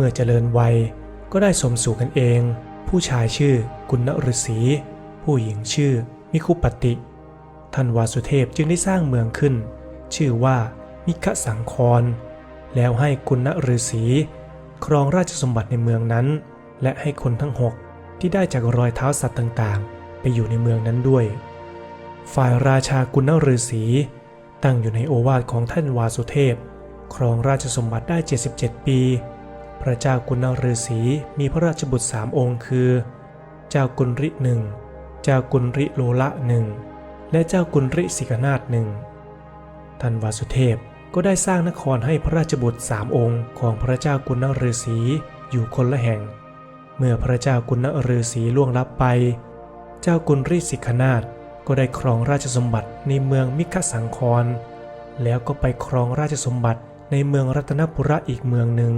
เมื่อเจริญวัยก็ได้สมสู่กันเอง ผู้ชายชื่อกุณฤษีผู้หญิงชื่อมิคุปติท่านวาสุเทพจึงได้สร้างเมืองขึ้น ชื่อว่ามิคสังคร แล้วให้กุณฤษีครองราชสมบัติในเมืองนั้น และให้คนทั้งหกที่ได้จากรอยเท้าสัตว์ต่างๆ ไปอยู่ในเมืองนั้นด้วย ฝ่ายราชากุณฤษีตั้งอยู่ในโอวาทของท่านวาสุเทพ ครองราชสมบัติได้ 77 ปี พระเจ้ากุณฤษีมีพระราชบุตรสามองค์คือ เจ้ากุลริหนึ่ง เจ้ากุลริโลละหนึ่ง และเจ้ากุลริสิกนาถหนึ่งท่านวาสุเทพก็ได้สร้างนครให้พระราชบุตรสามองค์ของพระเจ้ากุณฤษีอยู่คนละแห่ง เมื่อพระเจ้ากุณฤษีล่วงลับไป เจ้ากุลริสิกนาถก็ได้ครองราชสมบัติในเมืองมิคสังคร แล้วก็ไปครองราชสมบัติในเมืองรัตนปุระอีกเมืองหนึ่ง